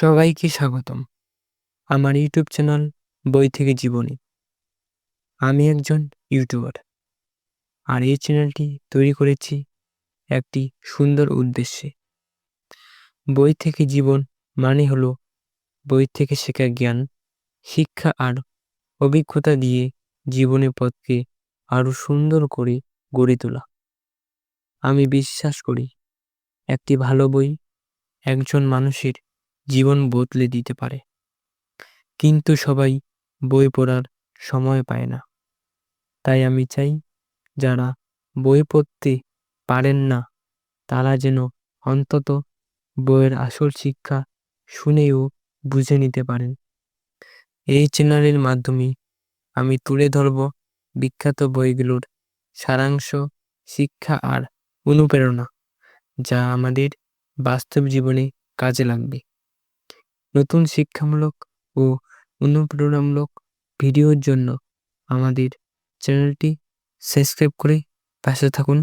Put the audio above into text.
সবাইকে স্বাগতম। আমার ইউটিউব চ্যানেল বই থেকে জীবনী। আমি একজন ইউটিউবার। আর এই চ্যানেলটি তৈরি করেছি একটি সুন্দর উদ্দেশ্যে। বই থেকে জীবন মানে হলো বই থেকে শেখা জ্ঞান, শিক্ষা আর অভিজ্ঞতা দিয়ে জীবনের পথকে আরও সুন্দর করে গড়ে তোলা। আমি বিশ্বাস করি, একটি ভালো বই একজন মানুষের জীবন বদলে দিতে পারে। কিন্তু সবাই বই পড়ার সময় পায় না। তাই আমি চাই যারা বই পড়তে পারেন না, তারা যেন অন্তত বইয়ের আসল শিক্ষা শুনেও বুঝে নিতে পারেন। এই চ্যানেলের মাধ্যমে আমি তুলে ধরব বিখ্যাত বইগুলোর সারাংশ, শিক্ষা আর অনুপ্রেরণা, যা আমাদের বাস্তব জীবনে কাজে লাগবে। নতুন শিক্ষামূলক ও অনুপ্রেরণামূলক ভিডিওর জন্য আমাদের চ্যানেলটি সাবস্ক্রাইব করে পাশে থাকুন।